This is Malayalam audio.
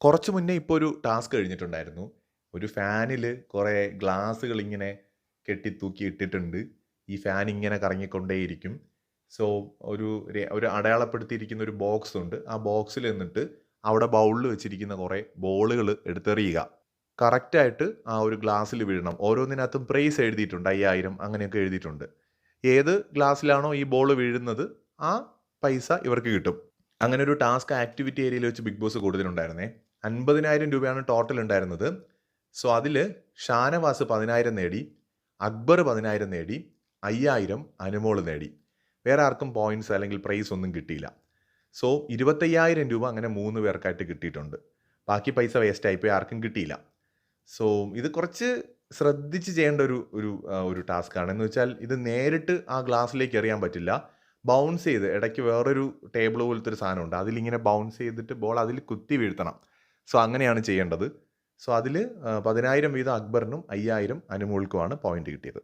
കുറച്ച് മുന്നേ ഇപ്പോൾ ഒരു ടാസ്ക് കഴിഞ്ഞിട്ടുണ്ടായിരുന്നു. ഒരു ഫാനിൽ കുറേ ഗ്ലാസ്സുകൾ ഇങ്ങനെ കെട്ടി തൂക്കി ഇട്ടിട്ടുണ്ട്. ഈ ഫാൻ ഇങ്ങനെ കറങ്ങിക്കൊണ്ടേയിരിക്കും. സോ ഒരു ഒരു അടയാളപ്പെടുത്തിയിരിക്കുന്ന ഒരു ബോക്സ് ഉണ്ട്. ആ ബോക്സിൽ നിന്നിട്ട് അവിടെ ബൗളിൽ വെച്ചിരിക്കുന്ന കുറേ ബോളുകൾ എടുത്തെറിയുക. കറക്റ്റായിട്ട് ആ ഒരു ഗ്ലാസ്സിൽ വീഴണം. ഓരോന്നിനകത്തും പ്രൈസ് എഴുതിയിട്ടുണ്ട്. 5000 അങ്ങനെയൊക്കെ എഴുതിയിട്ടുണ്ട്. ഏത് ഗ്ലാസ്സിലാണോ ഈ ബോൾ വീഴുന്നത് ആ പൈസ ഇവർക്ക് കിട്ടും. അങ്ങനെ ഒരു ടാസ്ക് ആക്ടിവിറ്റി ഏരിയയിൽ വെച്ച് ബിഗ് ബോസ് കൂടുതലുണ്ടായിരുന്നേ അൻപതിനായിരം രൂപയാണ് ടോട്ടൽ ഉണ്ടായിരുന്നത്. സോ അതിൽ ഷാനവാസ് പതിനായിരം നേടി. അക്ബർ പതിനായിരം നേടി. 5,000 അനുമോൾ നേടി. വേറെ ആർക്കും പോയിന്റ്സ് അല്ലെങ്കിൽ പ്രൈസ് ഒന്നും കിട്ടിയില്ല. സോ 25,000 രൂപ അങ്ങനെ മൂന്ന് പേർക്കായിട്ട് കിട്ടിയിട്ടുണ്ട്. ബാക്കി പൈസ വേസ്റ്റ് പോയി ആർക്കും കിട്ടിയില്ല. സോ ഇത് കുറച്ച് ശ്രദ്ധിച്ച് ചെയ്യേണ്ട ഒരു ഒരു ഒരു ടാസ്ക്കാണ്. എന്ന് വെച്ചാൽ ഇത് നേരിട്ട് ആ ഗ്ലാസ്സിലേക്ക് എറിയാൻ പറ്റില്ല. ബൗൺസ് ചെയ്ത് ഇടയ്ക്ക് വേറൊരു ടേബിൾ പോലത്തെ ഒരു സാധനമുണ്ട്. അതിലിങ്ങനെ ബൗൺസ് ചെയ്തിട്ട് ബോൾ അതിൽ കുത്തി വീഴ്ത്തണം. സോ അങ്ങനെയാണ് ചെയ്യേണ്ടത്. സോ അതിൽ പതിനായിരം 10,000 വീതം അക്ബറിനും 5,000 അനുമോൾക്കുമാണ് പോയിന്റ് കിട്ടിയത്.